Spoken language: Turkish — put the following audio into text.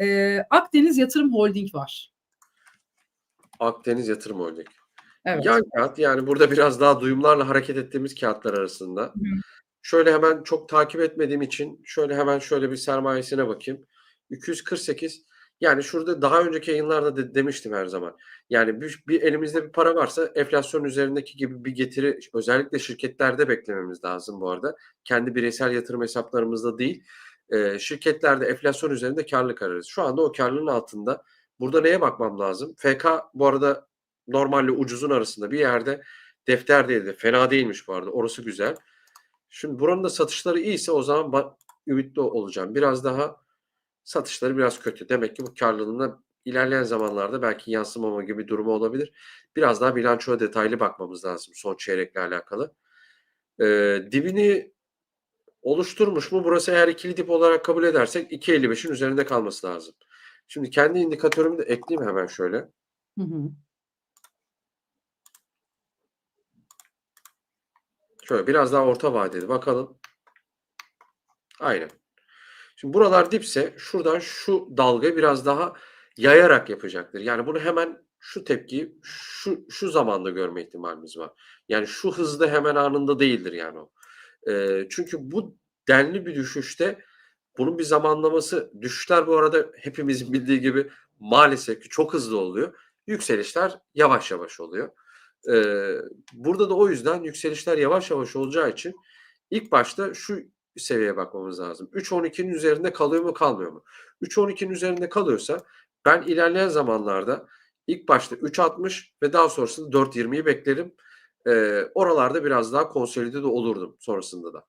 Eee, Akdeniz Yatırım Holding var. Akdeniz Yatırım Holding. Evet. Yan kağıt yani burada biraz daha duyumlarla hareket ettiğimiz kağıtlar arasında. Hı. Şöyle hemen çok takip etmediğim için şöyle hemen şöyle bir sermayesine bakayım. 248 yani şurada daha önceki yayınlarda da demiştim her zaman. Yani bir, bir elimizde bir para varsa enflasyon üzerindeki gibi bir getiri özellikle şirketlerde beklememiz lazım bu arada. Kendi bireysel yatırım hesaplarımızda değil. Ee, şirketlerde enflasyon üzerinde karlılık ararız. Şu anda o karlılığın altında. Burada neye bakmam lazım? FK bu arada normalle ucuzun arasında bir yerde defter değildi. Fena değilmiş bu arada. Orası güzel. Şimdi buranın da satışları iyiyse o zaman ümitli olacağım. Biraz daha satışları biraz kötü. Demek ki bu karlılığına ilerleyen zamanlarda belki yansımama gibi durumu olabilir. Biraz daha bilançoya detaylı bakmamız lazım son çeyrekle alakalı. Ee, dibini oluşturmuş mu? Burası eğer ikili dip olarak kabul edersek 2.55'in üzerinde kalması lazım. Şimdi kendi indikatörümü de ekleyeyim hemen şöyle. Hı hı. Şöyle biraz daha orta vadeli bakalım. Aynen. Şimdi buralar dipse şuradan şu dalga biraz daha yayarak yapacaktır. Yani bunu hemen şu tepkiyi şu şu zamanda görme ihtimalimiz var. Yani şu hızda hemen anında değildir yani o. Ee, çünkü bu denli bir düşüşte bunun bir zamanlaması düşüşler bu arada hepimizin bildiği gibi maalesef ki çok hızlı oluyor. Yükselişler yavaş yavaş oluyor. Ee, burada da o yüzden yükselişler yavaş yavaş olacağı için ilk başta şu seviyeye bakmamız lazım. 3.12'nin üzerinde kalıyor mu kalmıyor mu? 3.12'nin üzerinde kalıyorsa ben ilerleyen zamanlarda ilk başta 3.60 ve daha sonrasında 4.20'yi beklerim. Oralarda biraz daha konsolide de olurdum sonrasında da.